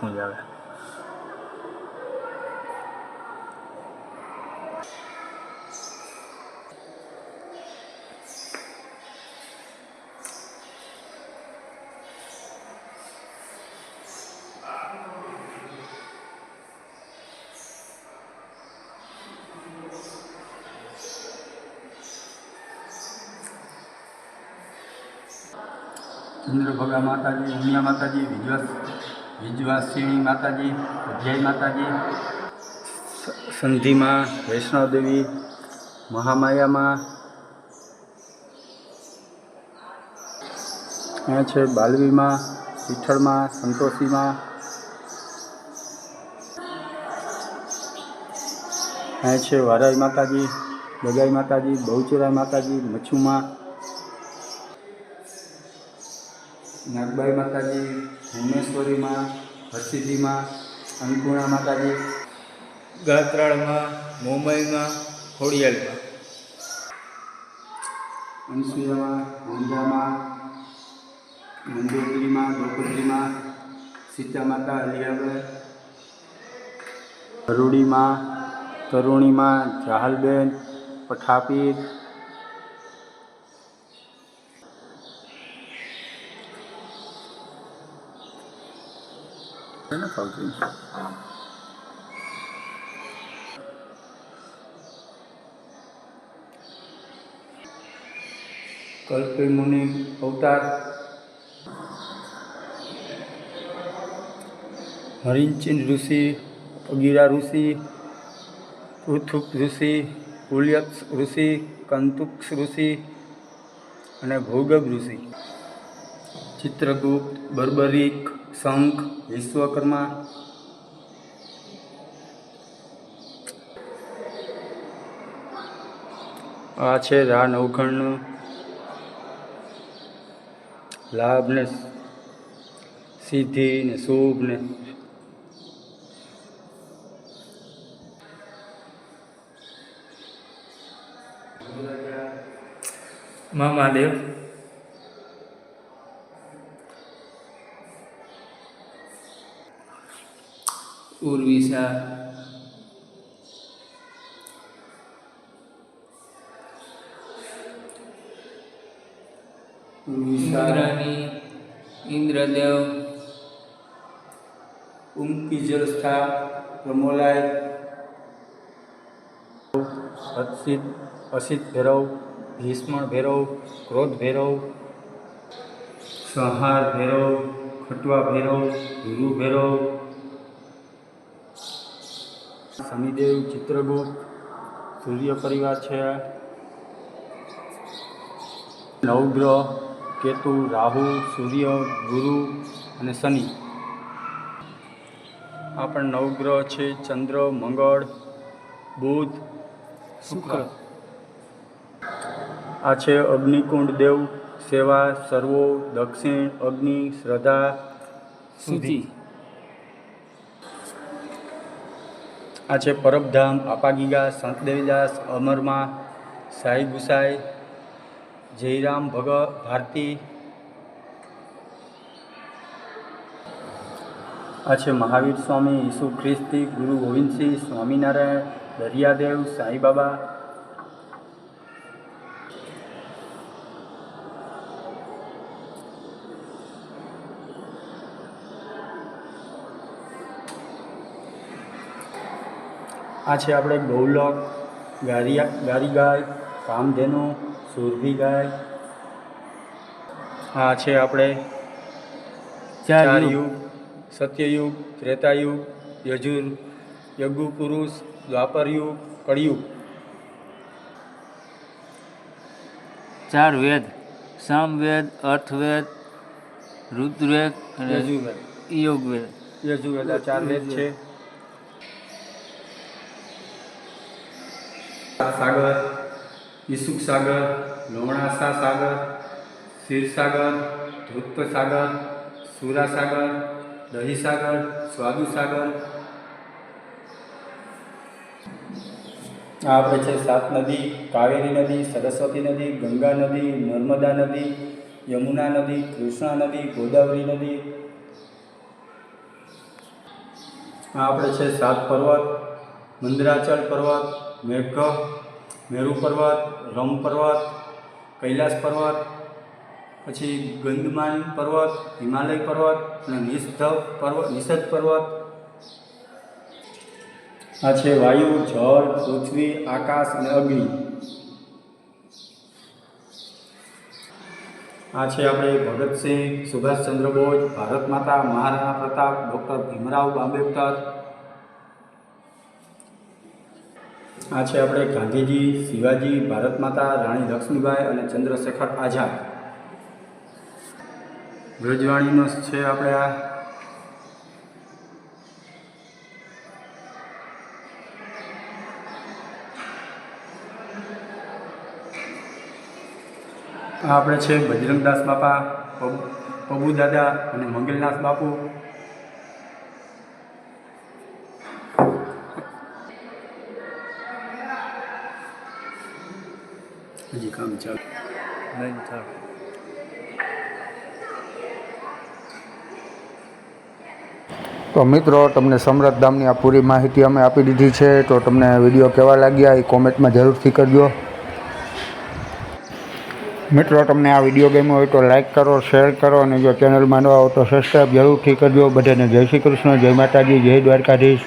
ચોખ્ખું જ આવે ચંદ્રભગા માતાજી ઉમિયા માતાજી વિજવાસ વિજવાસિણી માતાજી અધ્યાય માતાજી. સંધિમાં વૈષ્ણવદેવી મહામાયામાં. અહીંયા છે બાલવીમાં વિઠ્ઠળમાં સંતોષીમાં. અહીંયા છે વારાઈ માતાજી, બગાઈ માતાજી, બહુચરાઈ માતાજી, મચ્છુમાં. નાગબાઈ માતાજી, ભુવનેશ્વરીમાં, હરસિદ્ધિમાં અન્નપૂર્ણા માતાજી, ગાત્રાળમાં, મુંબઈમાં ખોડિયાલમાં અનસુયામાં ઊંઝામાં મંદોદરીમાં દ્રૌપદીમાં સીતા માતા અલિયાબેન અરુડીમાં તરુણીમાં, જાહલબેન, પઠાપીર નથી આવતું કલ્પે મુનિ અવતાર હરિંચિન ઋષિ અગીરા ઋષિ પૃથુપ ઋષિ કુલ્યક્ષ ઋષિ કંતુક્ષ ઋષિ અને ભોગબ ઋષિ ચિત્રગુપ્ત, બર્બરિક શંખ વિશ્વકર્મા. આ છે રા નવખંડનું લાભ ને સિદ્ધિ ને શુભ ને મહાદેવ. स्कूल वीसा इंद्राणी, इंद्रदेव उम्किजलस्था प्रमोलाय असित असित भैरव, भीष्मण भैरव, क्रोध भैरव, संहार भैरव खटवा भैरव, गुरु भैरव શનિદેવ ચિત્રગુપ્ત, સૂર્ય પરિવાર છે. નવગ્રહ, કેતુ, રાહુ, સૂર્ય, ગુરુ અને શનિ. આ પણ નવગ્રહ છે, ચંદ્ર, મંગળ, બુધ, શુક્ર. આ છે અગ્નિકુંડ દેવ, સેવા, સર્વો, દક્ષિણ, અગ્નિ, શ્રદ્ધા સુધી આ છે પરબધામ, આપાગીગા, સંતદેવીદાસ, અમરમાં સાઈ ગુસાઈ, જયરામ ભગ, ભારતી. આ છે મહાવીર સ્વામી ઈસુ ખ્રિસ્તી ગુરુ ગોવિંદસિંહ સ્વામિનારાયણ, દરિયાદેવ, સાંઈબાબા આ છે આપણે ગૌલક ગારિયા ગારી ગાય કામધેનુ સુરભી ગાય આ છે આપણે ચાર યુગ. યુગ સત્યયુગ ત્રેતાયુગ યજુર યજ્ઞ પુરુષ દ્વાપર યુગ કળિયુગ. ચાર વેદ સામવેદ અર્થવેદ રુદ્રવેદ અને યજુર્વેદ. યોગવેદ યજુર્વેદ આ ચાર વેદ છે. સાગર, ઈસુક સાગર, લોણાસા સાગર ક્ષીરસાગર ધૃત્ત સાગર સુરાસાગર દહીસાગર સ્વાદુસાગર આ આપણે છે સાત નદી, કાવેરી નદી, સરસ્વતી નદી, ગંગા નદી, નર્મદા નદી, યમુના નદી, કૃષ્ણા નદી, ગોદાવરી નદી. આ આપણે છે સાત પર્વત, મંદરાચલ પર્વત મેઘ મેરુ પર્વત, રમ પર્વત, કૈલાસ પર્વત, પછી ગંદમાન પર્વત, હિમાલય પર્વત અને નિષ્ધ પર્વત નિષદ પર્વત. આ છે વાયુ, જળ, પૃથ્વી, આકાશ અને અગ્નિ. આ છે આપણે ભગતસિંહ, સુભાષચંદ્ર બોઝ, ભારત માતા, મહારાણા પ્રતાપ, ડૉક્ટર ભીમરાવ આંબેડકર આ છે આપણે ગાંધીજી, શિવાજી, ભારત માતા, રાણી લક્ષ્મીબાઈ અને ચંદ્રશેખર આઝાદ. બ્રજવાણીનો છે આપણે આ. આ આપણે છે બજરંગદાસ બાપા, પબુ દાદા અને મંગલનાથ બાપુ. થાવ તો મિત્રો, તમને સમરથ ધામની આ પૂરી માહિતી અમે આપી દીધી છે. તો તમને વીડિયો કેવા લાગ્યા એ કોમેન્ટમાં જરૂરથી કરજો. મિત્રો, તમને આ વીડિયો ગમ્યો હોય તો લાઇક કરો, શેર કરો અને જો ચેનલમાં નવા હો તો સબસ્ક્રાઈબ જરૂરથી કરજો. બધાને જય શ્રી કૃષ્ણ, જય માતાજી, જય દ્વારકાધીશ.